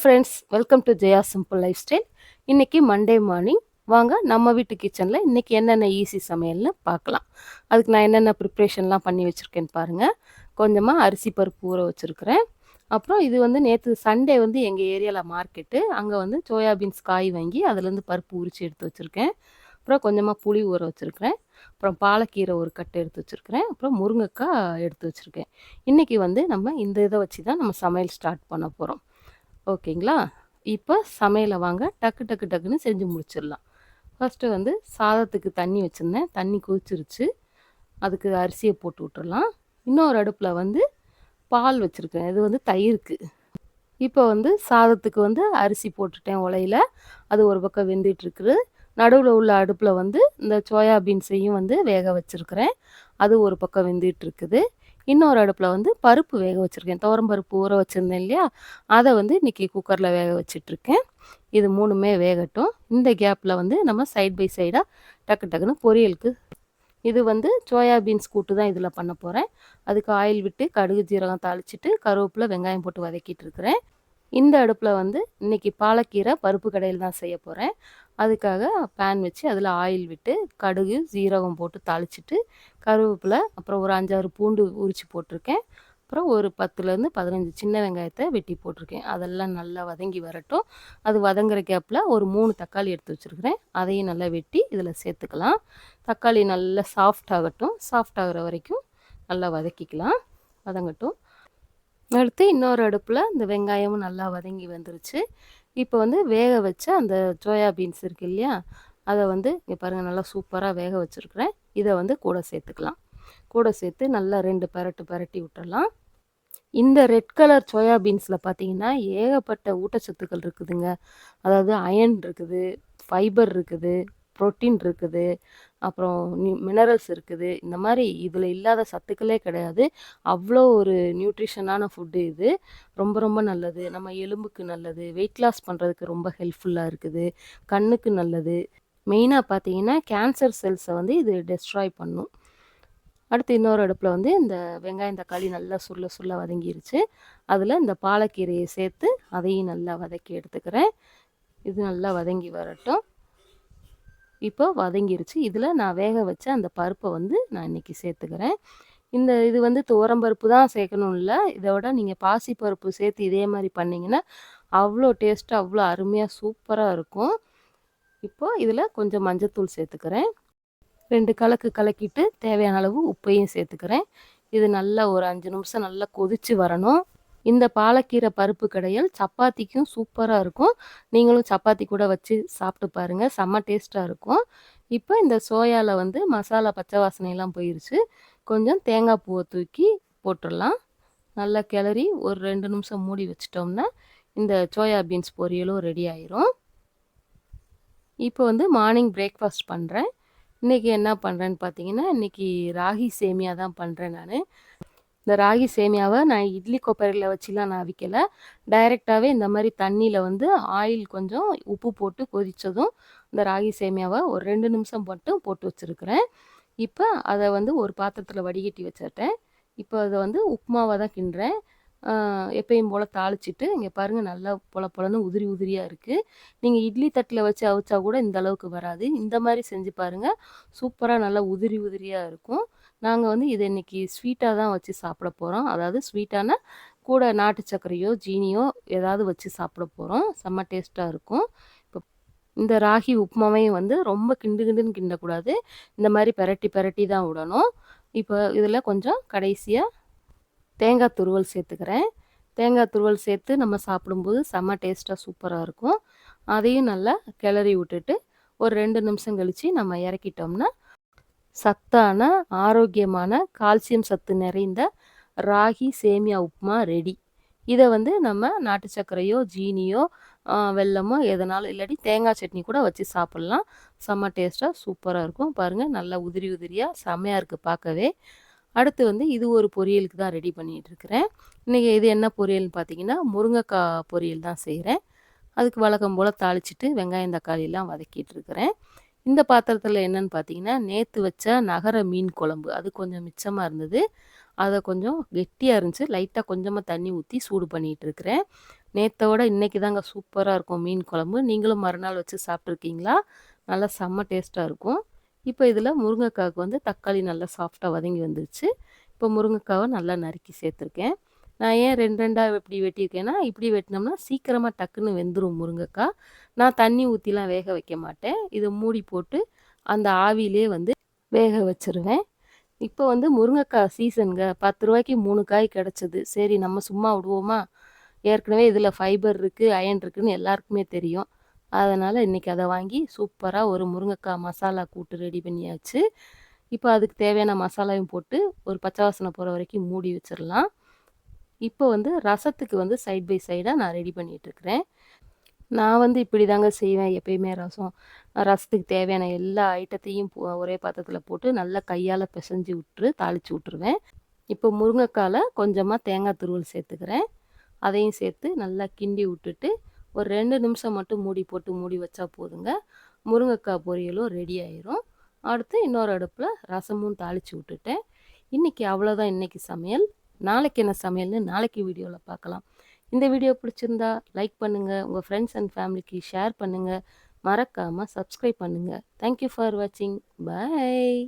Friends welcome to Jaya simple life style இன்றைக்கி Monday morning வாங்க நம்ம வீட்டு கிச்சனில் இன்றைக்கி என்னென்ன ஈஸி சமையல்னு பார்க்கலாம். அதுக்கு நான் என்னென்ன ப்ரிப்ரேஷன்லாம் பண்ணி வச்சுருக்கேன்னு பாருங்கள் கொஞ்சமாக அரிசி பருப்பு ஊற வச்சுருக்கிறேன். அப்புறம் இது வந்து நேற்று சண்டே வந்து எங்கள் ஏரியாவில் மார்க்கெட்டு அங்கே வந்து சோயாபீன்ஸ் காய் வாங்கி அதுலேருந்து பருப்பு உரித்து எடுத்து வச்சுருக்கேன். அப்புறம் கொஞ்சமாக புளி ஊற வச்சுருக்கிறேன். அப்புறம் பாலக்கீரை ஒரு கட்டு எடுத்து வச்சுருக்கிறேன். அப்புறம் முருங்கைக்காய் எடுத்து வச்சுருக்கேன். இன்றைக்கி வந்து நம்ம இந்த இதை வச்சு தான் நம்ம சமையல் ஸ்டார்ட் பண்ண போகிறோம் ஓகேங்களா? இப்போ சமையலை வாங்க டக்கு டக்கு டக்குன்னு செஞ்சு முடிச்சிடலாம். ஃபஸ்ட்டு வந்து சாதத்துக்கு தண்ணி வச்சுருந்தேன். தண்ணி கொதிச்சிருச்சு. அதுக்கு அரிசியை போட்டு விட்டுறலாம். இன்னொரு அடுப்பில் வந்து பால் வச்சுருக்கேன். இது வந்து தயிருக்கு. இப்போ வந்து சாதத்துக்கு வந்து அரிசி போட்டுட்டேன் உலையில. அது ஒரு பக்கம் வெந்துட்டுருக்குது நடுவில் உள்ள அடுப்பில் வந்து இந்த சோயாபீன்ஸையும் வந்து வேக வச்சுருக்கிறேன். அது ஒரு பக்கம் வெந்துட்டுருக்குது இன்னொரு அடுப்பில் வந்து பருப்பு வேக வச்சுருக்கேன். துவரம் பருப்பு ஊற வச்சுருந்தேன் இல்லையா? அதை வந்து இன்றைக்கி குக்கரில் வேக வச்சிட்ருக்கேன். இது மூணுமே வேகட்டும். இந்த கேப்பில் வந்து நம்ம சைட் பை சைடாக டக்கு டக்குன்னு பொரியலுக்கு. இது வந்து சோயாபீன்ஸ் கூட்டு தான் இதில் பண்ண போகிறேன் அதுக்கு ஆயில் விட்டு கடுகு ஜீரகம் தாளிச்சிட்டு கருவேப்பில் வெங்காயம் போட்டு வதக்கிட்டு இருக்கிறேன் இந்த அடுப்பில் வந்து இன்றைக்கி பாலக்கீரை பருப்பு கடையில் தான் செய்ய போகிறேன் அதுக்காக பேன் வச்சு அதில் ஆயில் விட்டு கடுகு ஜீரகம் போட்டு தாளிச்சிட்டு கருவேப்பிலை அப்புறம் ஒரு அஞ்சாறு பூண்டு உரித்து போட்டிருக்கேன். அப்புறம் ஒரு பத்துலேருந்து பதினஞ்சு சின்ன வெங்காயத்தை வெட்டி போட்டிருக்கேன். அதெல்லாம் நல்லா வதங்கி வரட்டும். அது வதங்குற கேப்பில் ஒரு மூணு தக்காளி எடுத்து வச்சுருக்கிறேன். அதையும் நல்லா வெட்டி இதில் சேர்த்துக்கலாம். தக்காளி நல்லா சாஃப்ட் ஆகட்டும். சாஃப்ட் ஆகிற வரைக்கும் நல்லா வதக்கிக்கலாம். வதங்கட்டும். அடுத்து இன்னொரு அடுப்பில் இந்த வெங்காயமும் நல்லா வதங்கி வந்துருச்சு. இப்போ வந்து வேக வச்ச அந்த சோயா பீன்ஸ் இருக்கு இல்லையா? அதை வந்து இங்கே பாருங்கள் நல்லா சூப்பராக வேக வச்சுருக்குறேன். இதை வந்து கூட சேர்த்துக்கலாம். கூட சேர்த்து நல்லா ரெண்டு பரட்டு பரட்டி விட்டுறலாம். இந்த ரெட் கலர் சோயா பீன்ஸில் பார்த்தீங்கன்னா ஏகப்பட்ட ஊட்டச்சத்துக்கள் இருக்குதுங்க. அதாவது அயன் இருக்குது ஃபைபர் இருக்குது ப்ரோட்டீன் இருக்குது. அப்புறம் மினரல்ஸ் இருக்குது. இந்த மாதிரி இதில் இல்லாத சத்துக்களே கிடையாது. அவ்வளோ ஒரு நியூட்ரிஷனான ஃபுட்டு இது. ரொம்ப ரொம்ப நல்லது. நம்ம எலும்புக்கு நல்லது. வெயிட் லாஸ் பண்ணுறதுக்கு ரொம்ப ஹெல்ப்ஃபுல்லாக இருக்குது. கண்ணுக்கு நல்லது. மெயினாக பார்த்தீங்கன்னா கேன்சர் செல்ஸை வந்து இது டெஸ்ட்ராய் பண்ணும். அடுத்து இன்னொரு அடுப்பில் வந்து இந்த வெங்காயம் தக்காளி நல்லா சுருள சுள்ள வதங்கிருச்சு. அதில் இந்த பாலக்கீரையை சேர்த்து அதையும் நல்லா வதக்கி எடுத்துக்கிறேன். இது நல்லா வதங்கி வரட்டும். இப்போ வதங்கிருச்சு. இதில் நான் வேக வச்ச அந்த பருப்பை வந்து நான் இன்றைக்கி சேர்த்துக்கிறேன். இந்த இது வந்து துவரம்பருப்பு தான் சேர்க்கணும் இல்லை. இதோட நீங்கள் பாசி பருப்பு சேர்த்து இதே மாதிரி பண்ணிங்கன்னா அவ்வளோ டேஸ்ட்டாக அவ்வளோ அருமையாக சூப்பராக இருக்கும். இப்போது இதில் கொஞ்சம் மஞ்சத்தூள் சேர்த்துக்கிறேன். ரெண்டு கலக்கு கலக்கிட்டு தேவையான அளவு உப்பையும் சேர்த்துக்கிறேன். இது நல்லா ஒரு அஞ்சு நிமிஷம் நல்லா கொதித்து வரணும். இந்த பாலக்கீரை பருப்பு கடையல் சப்பாத்திக்கும் சூப்பராக இருக்கும். நீங்களும் சப்பாத்தி கூட வச்சு சாப்பிட்டு பாருங்கள் செம்ம டேஸ்ட்டாக இருக்கும். இப்போ இந்த சோயாவில் வந்து மசாலா பச்சை வாசனையெல்லாம் போயிருச்சு. கொஞ்சம் தேங்காய் பூவை தூக்கி போட்டுடலாம். நல்லா கிளறி ஒரு ரெண்டு நிமிஷம் மூடி வச்சிட்டோம்னா இந்த சோயா பீன்ஸ் பொரியலும் ரெடி ஆயிரும். இப்போ வந்து மார்னிங் பிரேக்ஃபாஸ்ட் பண்ணுறேன் இன்றைக்கி என்ன பண்ணுறேன்னு பார்த்தீங்கன்னா இன்றைக்கி ராகி சேமியா தான் பண்ணுறேன் நான். இந்த ராகி சேமியாவை நான் இட்லி கொப்பரையில் வச்சுலாம் நான் அவிக்கலை டைரெக்டாகவே இந்த மாதிரி தண்ணியில் வந்து ஆயில் கொஞ்சம் உப்பு போட்டு கொதித்ததும் இந்த ராகி சேமியாவை ஒரு ரெண்டு நிமிஷம் மட்டும் போட்டு வச்சுருக்கிறேன். இப்போ அதை வந்து ஒரு பாத்திரத்தில் வடிகட்டி வச்சுட்டேன். இப்போ அதை வந்து உப்புமாவை தான் கிண்டுறேன். எப்பயும் போல் தாளிச்சிட்டு இங்கே பாருங்கள் நல்லா பொல பொலன்னு உதிரி உதிரியாக இருக்குது நீங்கள் இட்லி தட்டில் வச்சு அவிச்சா கூட இந்த அளவுக்கு வராது. இந்த மாதிரி செஞ்சு பாருங்கள் சூப்பராக நல்லா உதிரி உதிரியாக இருக்கும். நாங்கள் வந்து இதை இன்றைக்கி ஸ்வீட்டாக தான் வச்சு சாப்பிட போகிறோம் அதாவது ஸ்வீட்டான கூட நாட்டு சர்க்கரையோ ஜீனியோ ஏதாவது வச்சு சாப்பிட போகிறோம் செம்ம டேஸ்ட்டாக இருக்கும். இப்போ இந்த ராகி உப்புமாவையும் வந்து ரொம்ப கிண்டு கிண்டுன்னு கிண்டக்கூடாது. இந்த மாதிரி பெரட்டி பெரட்டி தான் விடணும். இப்போ இதில் கொஞ்சம் கடைசியாக தேங்காய் துருவல் சேர்த்துக்கிறேன். தேங்காய் துருவல் சேர்த்து நம்ம சாப்பிடும்போது செம்ம டேஸ்ட்டாக சூப்பராக இருக்கும். அதையும் நல்லா கிளறி விட்டுட்டு ஒரு ரெண்டு நிமிஷம் கழித்து நம்ம இறக்கிட்டோம்னா சத்தான ஆரோக்கியமான கால்சியம் சத்து நிறைந்த ராகி சேமியா உப்புமா ரெடி. இதை வந்து நம்ம நாட்டு சர்க்கரையோ ஜீனியோ வெல்லமோ எதனாலும் இல்லாட்டி தேங்காய் சட்னி கூட வச்சு சாப்பிட்லாம். செம்ம டேஸ்ட்டாக சூப்பராக இருக்கும். பாருங்கள் நல்லா உதிரி உதிரியாக செம்மையாக இருக்குது பார்க்கவே. அடுத்து வந்து இது ஒரு பொரியலுக்கு தான் ரெடி பண்ணிகிட்ருக்கிறேன் இன்றைக்கி இது என்ன பொரியல்னு பார்த்தீங்கன்னா முருங்கைக்காய் பொரியல் தான் செய்கிறேன் அதுக்கு வழக்கம் போல் தாளிச்சிட்டு வெங்காயம் தக்காளியெல்லாம் வதக்கிட்டு இருக்கிறேன் இந்த பாத்திரத்தில் என்னென்னு பார்த்தீங்கன்னா நேற்று வச்ச நகர மீன் குழம்பு. அது கொஞ்சம் மிச்சமாக இருந்தது. அதை கொஞ்சம் கெட்டியாக இருந்துச்சு. லைட்டாக கொஞ்சமாக தண்ணி ஊற்றி சூடு பண்ணிகிட்டு இருக்கிறேன். நேற்றோட இன்னைக்கு தாங்க சூப்பராக இருக்கும் மீன் குழம்பு. நீங்களும் மறுநாள் வச்சு சாப்பிட்ருக்கீங்களா நல்லா செம்ம டேஸ்ட்டாக இருக்கும். இப்போ இதில் முருங்கைக்காவுக்கு வந்து தக்காளி நல்லா சாஃப்டாக வதங்கி வந்துருச்சு. இப்போ முருங்கைக்காவை நல்லா நறுக்கி சேர்த்துருக்கேன். நான் ஏன் ரெண்டு ரெண்டாக இப்படி வெட்டியிருக்கேன்னா இப்படி வெட்டினோம்னா சீக்கிரமாக டக்குன்னு வெந்துடும் முருங்கைக்காய் நான் தண்ணி ஊற்றிலாம் வேக வைக்க மாட்டேன். இதை மூடி போட்டு அந்த ஆவிலே வந்து வேக வச்சுருவேன். இப்போ வந்து முருங்கைக்காய் சீசனுங்க. பத்து ரூபாய்க்கு மூணு காய் கிடச்சிது. சரி நம்ம சும்மா விடுவோமா? ஏற்கனவே இதில் ஃபைபர் இருக்குது அயன் இருக்குதுன்னு எல்லாருக்குமே தெரியும். அதனால் இன்றைக்கி அதை வாங்கி சூப்பராக ஒரு முருங்கைக்காய் மசாலா கூட்டு ரெடி பண்ணியாச்சு. இப்போ அதுக்கு தேவையான மசாலாவையும் போட்டு ஒரு பச்சை வாசனை போகிற வரைக்கும் மூடி வச்சிடலாம் இப்போ வந்து ரசத்துக்கு வந்து சைட் பை சைடாக நான் ரெடி பண்ணிகிட்ருக்குறேன் நான் வந்து இப்படி தாங்க செய்வேன் எப்பயுமே ரசம். ரசத்துக்கு தேவையான எல்லா ஐட்டத்தையும் ஒரே பாத்திரத்தில் போட்டு நல்லா கையால் பிசைஞ்சு விட்டுரு தாளித்து விட்ருவேன் இப்போ முருங்கைக்காயில் கொஞ்சமாக தேங்காய் துருவல் சேர்த்துக்கிறேன். அதையும் சேர்த்து நல்லா கிண்டி விட்டுட்டு ஒரு ரெண்டு நிமிஷம் மட்டும் மூடி போட்டு மூடி வச்சா போதுங்க. முருங்கைக்காய் பொரியலும் ரெடி ஆயிரும். அடுத்து இன்னொரு அடுப்பில் ரசமும் தாளித்து விட்டுட்டேன். இன்றைக்கி அவ்வளோதான் இன்றைக்கி சமையல். நாளைக்கு என்ன சமையல்னு நாளைக்கு வீடியோவில் பார்க்கலாம். இந்த வீடியோ பிடிச்சிருந்தா லைக் பண்ணுங்கள் உங்கள் ஃப்ரெண்ட்ஸ் அண்ட் ஃபேமிலிக்கு ஷேர் பண்ணுங்கள் மறக்காமல் சப்ஸ்கிரைப் பண்ணுங்கள் தேங்க்யூ ஃபார் வாட்சிங் பாய்